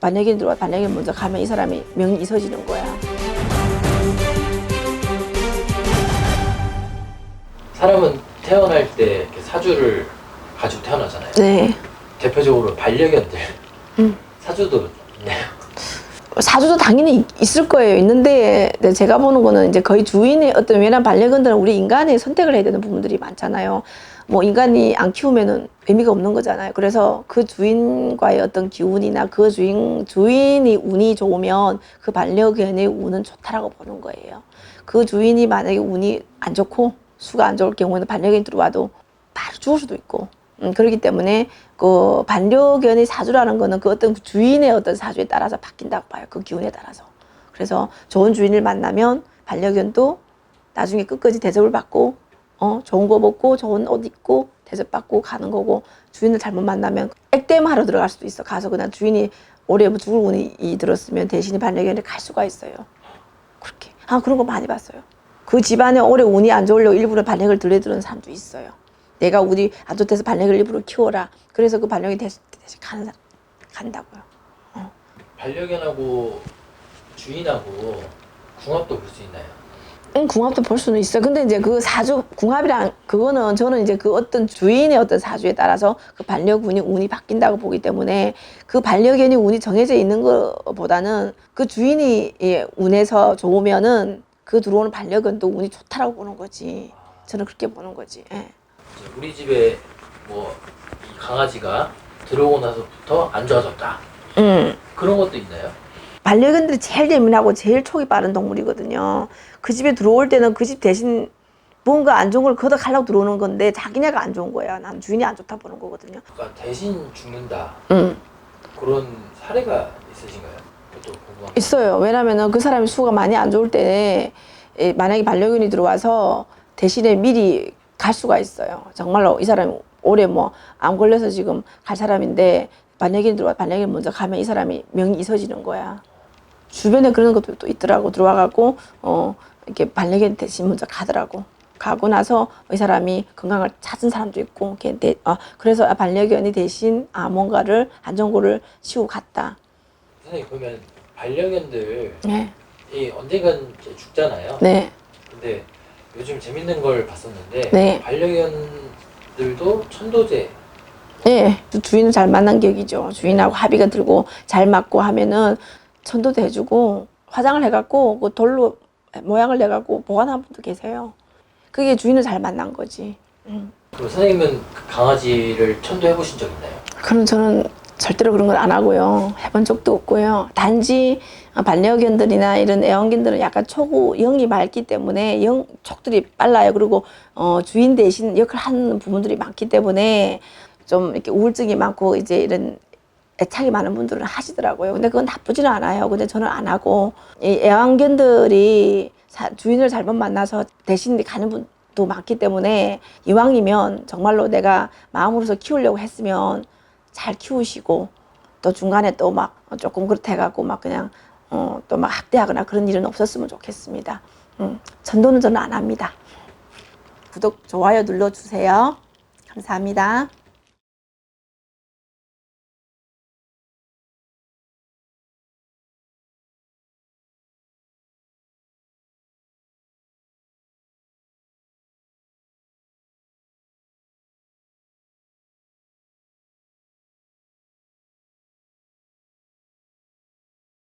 반려견 들어와 반려견 먼저 가면 이 사람이 명이 있어지는 거야. 사람은 태어날 때 이렇게 사주를 가지고 태어나잖아요. 네. 대표적으로 반려견들 음. 사주도 있네요. 사주도 당연히 있- 있을 거예요. 있는데 네, 제가 보는 거는 이제 거의 주인의 어떤 왜냐면 반려견들은 우리 인간이 선택을 해야 되는 부분들이 많잖아요. 뭐 인간이 안 키우면은 의미가 없는 거잖아요. 그래서 그 주인과의 어떤 기운이나 그 주인 주인이 운이 좋으면 그 반려견의 운은 좋다라고 보는 거예요. 그 주인이 만약에 운이 안 좋고 수가 안 좋을 경우에는 반려견이 들어와도 바로 죽을 수도 있고 음, 그렇기 때문에 그 반려견의 사주라는 거는 그 어떤 주인의 어떤 사주에 따라서 바뀐다고 봐요. 그 기운에 따라서. 그래서 좋은 주인을 만나면 반려견도 나중에 끝까지 대접을 받고 어 좋은 거 먹고 좋은 옷 입고 대접받고 가는 거고 주인을 잘못 만나면 액땜하러 들어갈 수도 있어. 가서 그냥 주인이 올해 뭐 죽을 운이 이 들었으면 대신에 반려견을 갈 수가 있어요. 그렇게. 아 그런 거 많이 봤어요. 그 집안에 올해 운이 안 좋으려고 일부러 반려견을 들여드는 사람도 있어요. 내가 안 좋대서 반려견을 일부러 키워라. 그래서 그 반려견이 대신, 대신 가는 간다고요. 반려견하고 주인하고 궁합도 볼 수 있나요? 응, 궁합도 볼 수는 있어. 근데 이제 그 사주 궁합이랑 그거는 저는 이제 그 어떤 주인의 어떤 사주에 따라서 그 반려견이 운이 바뀐다고 보기 때문에 그 반려견이 운이 정해져 있는 것보다는 그 주인이 예, 운에서 좋으면은 그 들어오는 반려견도 운이 좋다라고 보는 거지. 저는 그렇게 보는 거지. 예. 우리 집에 뭐 이 강아지가 들어오고 나서부터 안 좋아졌다. 음. 그런 것도 있나요? 반려견들이 제일 예민하고 제일 촉이 빠른 동물이거든요. 그 집에 들어올 때는 그 집 대신 뭔가 안 좋은 걸 걷어가려고 들어오는 건데 자기네가 안 좋은 거야. 난 주인이 안 좋다 보는 거거든요. 그러니까 대신 죽는다. 음. 그런 사례가 있으신가요? 그것도 궁금합니다. 있어요. 왜냐면은 그 사람이 수가 많이 안 좋을 때 에, 만약에 반려견이 들어와서 대신에 미리 갈 수가 있어요. 정말로 이 사람이 올해 뭐안 걸려서 지금 갈 사람인데 반려견이 들어와 반려견 먼저 가면 이 사람이 명이 있어지는 거야. 주변에 그런 것도 또 있더라고 들어와갖고 어 이렇게 반려견 대신 먼저 가더라고. 가고 나서 이 사람이 건강을 찾은 사람도 있고 이렇게 대, 아, 그래서 아, 반려견이 대신 아 뭔가를 안 좋은 거를 치고 갔다. 선생님 그러면 반려견들 네, 이 언젠간 이제 죽잖아요. 네. 근데 요즘 재밌는 걸 봤었는데 네. 반려견들도 천도제 예, 주인을 잘 만난 격이죠. 주인하고 합의가 들고 잘 맞고 하면은 천도도 해주고 화장을 해갖고 그 돌로 모양을 내갖고 보관한 분도 계세요. 그게 주인을 잘 만난 거지. 음. 그럼 선생님은 그 강아지를 천도해 보신 적 있나요? 그럼 저는 절대로 그런 걸 안 하고요. 해본 적도 없고요. 단지 반려견들이나 이런 애완견들은 약간 초구 영이 맑기 때문에 영 촉들이 빨라요. 그리고 어, 주인 대신 역할 하는 부분들이 많기 때문에 좀 이렇게 우울증이 많고 이제 이런 애착이 많은 분들은 하시더라고요. 근데 그건 나쁘지는 않아요. 근데 저는 안 하고 이 애완견들이 사- 주인을 잘못 만나서 대신 가는 분도 많기 때문에 이왕이면 정말로 내가 마음으로서 키우려고 했으면 잘 키우시고 또 중간에 또 막 조금 그렇다 해갖고 막 그냥 어, 또 막 학대하거나 그런 일은 없었으면 좋겠습니다. 음, 전도는 저는 안 합니다. 구독, 좋아요 눌러주세요. 감사합니다.